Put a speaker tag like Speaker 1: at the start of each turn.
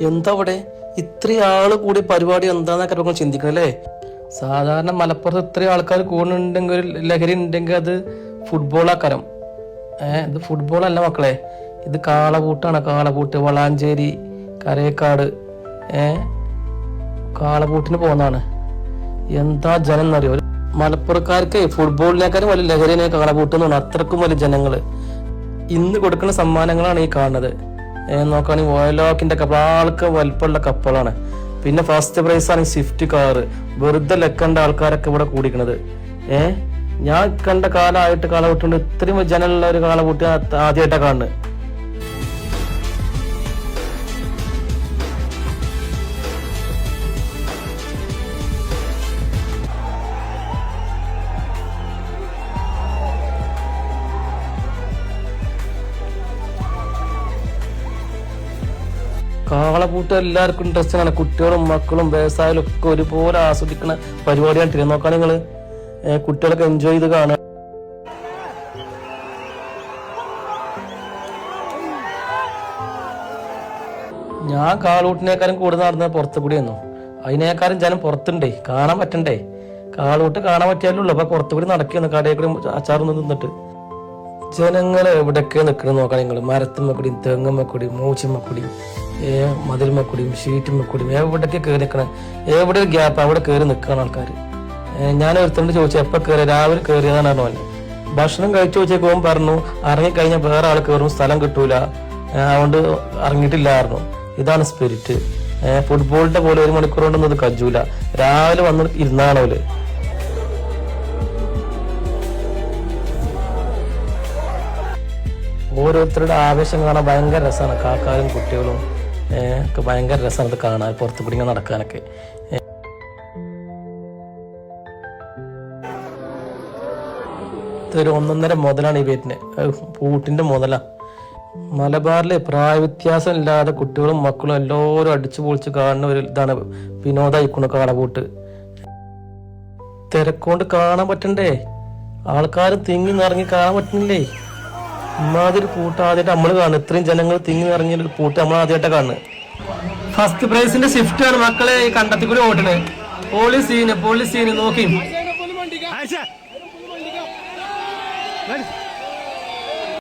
Speaker 1: എന്താ അവിടെ ഇത്രയും ആൾ കൂടി പരിപാടി എന്താന്നൊക്കെ നമ്മൾ ചിന്തിക്കണം അല്ലേ? സാധാരണ മലപ്പുറത്ത് ഇത്ര ആൾക്കാർ കൂടുന്നുണ്ടെങ്കിൽ ഒരു ലഹരി ഉണ്ടെങ്കിൽ അത് ഫുട്ബോളാക്കരം ഏഹ് ഇത് ഫുട്ബോൾ അല്ല മക്കളെ. ഇത് കാളപൂട്ടാണ് കാളപൂട്ട് വളാഞ്ചേരി കരേക്കാട്. ഏഹ് കാളപൂട്ടിന് പോകുന്നതാണ്. എന്താ ജനം എന്നറിയോ? മലപ്പുറക്കാർക്ക് ഫുട്ബോളിനേക്കാളും വലിയ ലഹരിനെ കാളപൂട്ടുന്നാണ് അത്രക്കും വലിയ ജനങ്ങൾ. ഇന്ന് കൊടുക്കുന്ന സമ്മാനങ്ങളാണ് ഈ കാണുന്നത്. നോക്കുകയാണെങ്കിൽ ഓയലോക്കിന്റെ കപ്പൽ ആൾക്ക് വലിപ്പമുള്ള കപ്പലാണ് പിന്നെ ഫസ്റ്റ് പ്രൈസ് ആണ് സ്വിഫ്റ്റ് കാറ് വെറുതെ ലക്കണ്ട ആൾക്കാരൊക്കെ ഇവിടെ കൂടിക്കണത്. ഏഹ് ഞാൻ കണ്ട കാലമായിട്ട് കാളപൂട്ടുണ്ട് ഇത്രയും ജനമുള്ള ഒരു കാളപൂട്ട് ആദ്യമായിട്ടാണ് കാണുന്നത്. കാളപൂട്ട് എല്ലാവർക്കും ഇൻട്രസ്റ്റ് ആണ് കുട്ടികളും മക്കളും വ്യവസായാലും ഒക്കെ ഒരുപോലെ ആസ്വദിക്കുന്ന പരിപാടിയാണ് തിരികെ നോക്കാൻ നിങ്ങൾ. കുട്ടികളൊക്കെ എൻജോയ് ചെയ്ത് കാണുക. ഞാൻ കാളൂട്ടിനേക്കാളും കൂടുതൽ നടന്നത് പുറത്തു കൂടിയായിരുന്നു അതിനേക്കാളും ജനം പുറത്തുണ്ടേ. കാണാൻ പറ്റണ്ടേ? കാളൂട്ട് കാണാൻ പറ്റിയാലുള്ളൂ അപ്പൊ പുറത്തു കൂടി നടക്കുന്നു കടയിൽ കൂടി അച്ചാറൊന്നും നിന്നിട്ട് ജനങ്ങൾ എവിടെയൊക്കെ നിൽക്കണം നോക്കാൻ നിങ്ങൾ. മരത്തുമ്മക്കുടിയും തെങ്ങുമ്മക്കൂടിയും മൂച്ചിമ്മക്കൂടിയും ഏ ഷീറ്റുമ്മക്കുടിയും എവിടൊക്കെ കയറി നിൽക്കണം? എവിടെ ഗ്യാപ്പ് അവിടെ കയറി നിൽക്കുകയാണ് ആൾക്കാർ ഞാൻ ഒരുത്തോണ്ട് ചോദിച്ചു എപ്പോൾ കയറി രാവിലെ കയറിയതാണ് പറഞ്ഞു അല്ലേ ഭക്ഷണം കഴിച്ചു വെച്ചേക്കുമ്പോൾ പറഞ്ഞു ഇറങ്ങിക്കഴിഞ്ഞാൽ വേറെ ആൾ കയറും സ്ഥലം കിട്ടൂല. അതുകൊണ്ട് ഇറങ്ങിയിട്ടില്ലായിരുന്നു. ഇതാണ് സ്പിരിറ്റ് ഫുട്ബോളിന്റെ പോലെ ഒരു മണിക്കൂർ കൊണ്ടൊന്നും അത് കജൂല. രാവിലെ വന്ന് ഇരുന്നാണോൽ ഓരോരുത്തരുടെ ആവേശം കാണാൻ ഭയങ്കര രസമാണ്. കാക്കാരും കുട്ടികളും ഒക്കെ ഭയങ്കര രസമാണ് അത് കാണാൻ പുറത്തു കൂടി നടക്കാനൊക്കെ. ഒരു ഒന്നൊന്നര മുതലാണ് ഈ പേരിന് പൂട്ടിന്റെ മുതലാ. മലബാറിലെ പ്രായവ്യത്യാസം ഇല്ലാതെ കുട്ടികളും മക്കളും എല്ലാവരും അടിച്ചു പൊളിച്ച് കാണുന്ന ഒരു ഇതാണ് വിനോദായിക്കണ കാളപൂട്ട് തിരക്കൊണ്ട് കാണാൻ പറ്റണ്ടേ? ആൾക്കാർ തിങ്ങി നിറങ്ങി കാണാൻ പറ്റുന്നില്ലേ? ഇമ്മാതിരി കൂട്ടം ആദ്യമായിട്ട് നമ്മൾ കാണുന്നത് ഇത്രയും ജനങ്ങൾ തിങ്ങി നിറഞ്ഞൊരു കൂട്ട് നമ്മൾ ആദ്യമായിട്ട് കാണുന്നത് ഫസ്റ്റ് പ്രൈസിന്റെ ഷിഫ്റ്റ് ആണ് മക്കളെ കണ്ടത്തി കൂടി ഓടണേ. പോളി സീന് പോളി സീന് നോക്കി.